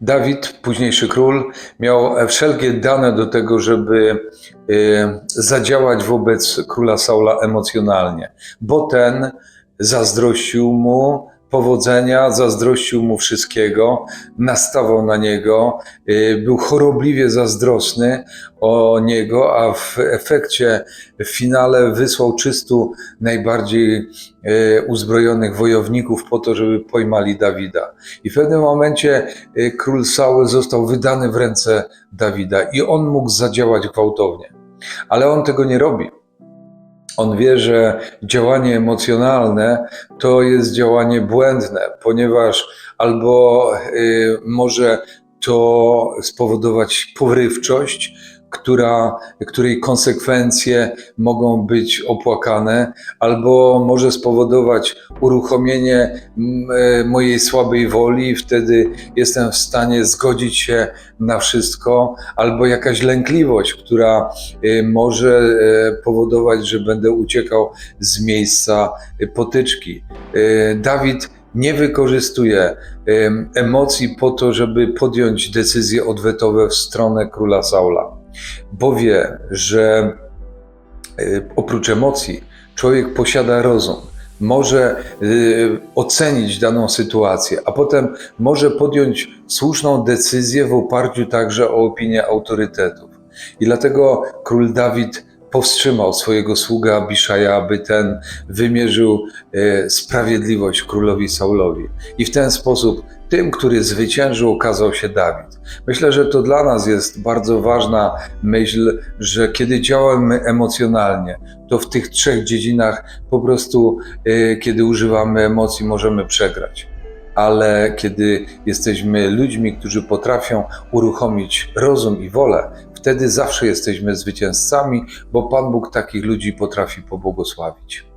Dawid, późniejszy król, miał wszelkie dane do tego, żeby e, zadziałać wobec króla Saula emocjonalnie, bo ten zazdrościł mu powodzenia, zazdrościł mu wszystkiego, nastawał na niego, e, był chorobliwie zazdrosny o niego, a w efekcie, w finale wysłał 300 najbardziej e, uzbrojonych wojowników po to, żeby pojmali Dawida. I w pewnym momencie e, król Saul został wydany w ręce Dawida i on mógł zadziałać gwałtownie. Ale on tego nie robi. On wie, że działanie emocjonalne to jest działanie błędne, ponieważ albo y, może to spowodować porywczość, która, której konsekwencje mogą być opłakane, albo może spowodować uruchomienie mm, e, mojej słabej woli, wtedy jestem w stanie zgodzić się na wszystko, albo jakaś lękliwość, która e, może e, powodować, że będę uciekał z miejsca potyczki. Dawid nie wykorzystuje em, emocji po to, żeby podjąć decyzje odwetowe w stronę króla Saula, bo wie, że e, oprócz emocji człowiek posiada rozum. Może y, ocenić daną sytuację, a potem może podjąć słuszną decyzję w oparciu także o opinię autorytetów. I dlatego król Dawid powstrzymał swojego sługa Abiszaja, aby ten wymierzył e, sprawiedliwość królowi Saulowi. I w ten sposób tym, który zwyciężył, okazał się Dawid. Myślę, że to dla nas jest bardzo ważna myśl, że kiedy działamy emocjonalnie, to w tych trzech dziedzinach po prostu, e, kiedy używamy emocji, możemy przegrać. Ale kiedy jesteśmy ludźmi, którzy potrafią uruchomić rozum i wolę, wtedy zawsze jesteśmy zwycięzcami, bo Pan Bóg takich ludzi potrafi pobłogosławić.